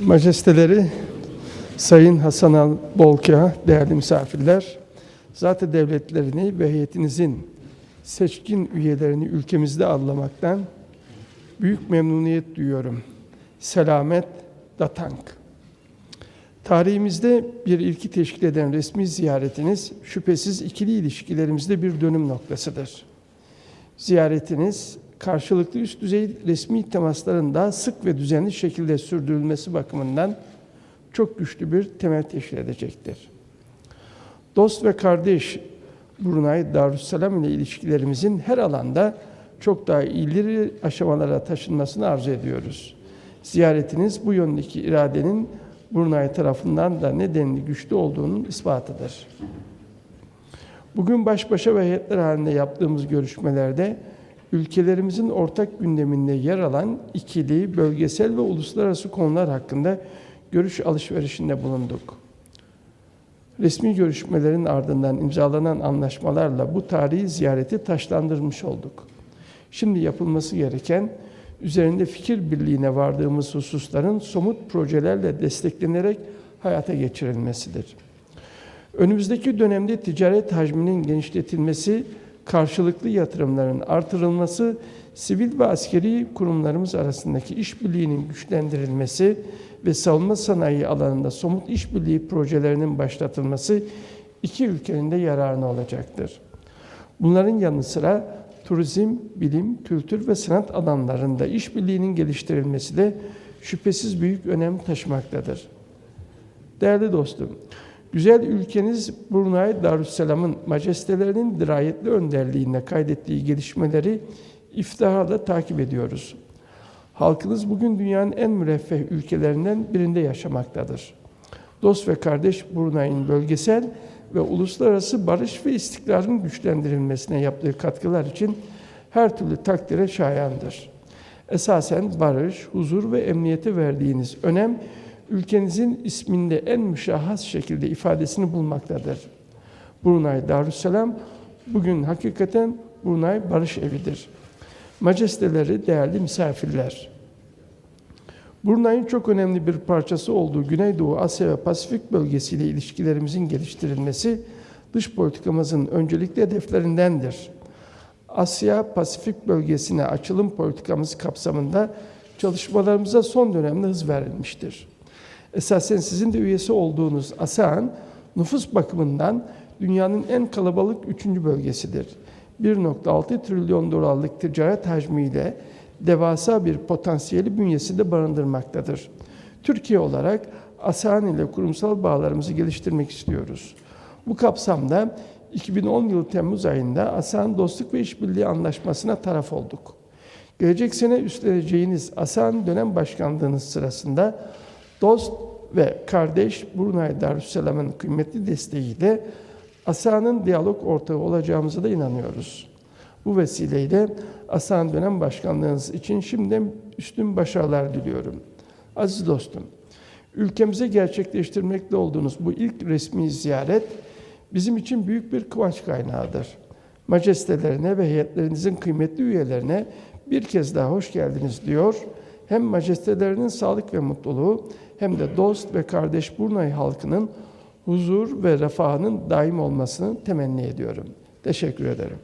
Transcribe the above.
Majesteleri, Sayın Hasan Al Bolka, değerli misafirler, zaten devletlerini ve heyetinizin seçkin üyelerini ülkemizde ağırlamaktan büyük memnuniyet duyuyorum. Selamet Datank. Tarihimizde bir ilki teşkil eden resmi ziyaretiniz şüphesiz ikili ilişkilerimizde bir dönüm noktasıdır. Ziyaretiniz karşılıklı üst düzey resmi temasların daha sık ve düzenli şekilde sürdürülmesi bakımından çok güçlü bir temel teşkil edecektir. Dost ve kardeş Brunei Darüsselam ile ilişkilerimizin her alanda çok daha ileri aşamalara taşınmasını arzu ediyoruz. Ziyaretiniz bu yöndeki iradenin Brunei tarafından da nedenli güçlü olduğunun ispatıdır. Bugün baş başa ve heyetler halinde yaptığımız görüşmelerde ülkelerimizin ortak gündeminde yer alan ikili, bölgesel ve uluslararası konular hakkında görüş alışverişinde bulunduk. Resmi görüşmelerin ardından imzalanan anlaşmalarla bu tarihi ziyareti taşlandırmış olduk. Şimdi yapılması gereken üzerinde fikir birliğine vardığımız hususların somut projelerle desteklenerek hayata geçirilmesidir. Önümüzdeki dönemde ticaret hacminin genişletilmesi, karşılıklı yatırımların artırılması, sivil ve askeri kurumlarımız arasındaki işbirliğinin güçlendirilmesi ve savunma sanayi alanında somut işbirliği projelerinin başlatılması iki ülkenin de yararına olacaktır. Bunların yanı sıra turizm, bilim, kültür ve sanat alanlarında işbirliğinin geliştirilmesi de şüphesiz büyük önem taşımaktadır. Değerli dostum, güzel ülkeniz Brunei Darüsselam'ın majestelerinin dirayetli önderliğinde kaydettiği gelişmeleri iftiharla takip ediyoruz. Halkınız bugün dünyanın en müreffeh ülkelerinden birinde yaşamaktadır. Dost ve kardeş Brunei'nin bölgesel ve uluslararası barış ve istikrarın güçlendirilmesine yaptığı katkılar için her türlü takdire şayandır. Esasen barış, huzur ve emniyete verdiğiniz önem ülkenizin isminde en müşahhas şekilde ifadesini bulmaktadır. Brunei Darüsselam bugün hakikaten Brunei barış evidir. Majesteleri, değerli misafirler. Brunei'nin çok önemli bir parçası olduğu Güneydoğu Asya ve Pasifik bölgesiyle ilişkilerimizin geliştirilmesi dış politikamızın öncelikli hedeflerindendir. Asya Pasifik bölgesine açılım politikamız kapsamında çalışmalarımıza son dönemde hız verilmiştir. Esasen sizin de üyesi olduğunuz ASEAN nüfus bakımından dünyanın en kalabalık üçüncü bölgesidir. 1.6 trilyon dolarlık ticaret hacmiyle devasa bir potansiyeli bünyesinde barındırmaktadır. Türkiye olarak ASEAN ile kurumsal bağlarımızı geliştirmek istiyoruz. Bu kapsamda 2010 yılı Temmuz ayında ASEAN Dostluk ve İşbirliği Anlaşması'na taraf olduk. Gelecek sene üstleneceğiniz ASEAN dönem başkanlığınız sırasında dost ve kardeş Brunei Darüsselam'ın kıymetli desteğiyle ASEAN'ın diyalog ortağı olacağımıza da inanıyoruz. Bu vesileyle ASEAN dönem başkanlığınız için şimdiden üstün başarılar diliyorum. Aziz dostum, ülkemize gerçekleştirmekte olduğunuz bu ilk resmi ziyaret bizim için büyük bir kıvanç kaynağıdır. Majestelerine ve heyetlerinizin kıymetli üyelerine bir kez daha hoş geldiniz diyor. Hem majestelerinin sağlık ve mutluluğu hem de dost ve kardeş Brunei halkının huzur ve refahının daim olmasını temenni ediyorum. Teşekkür ederim.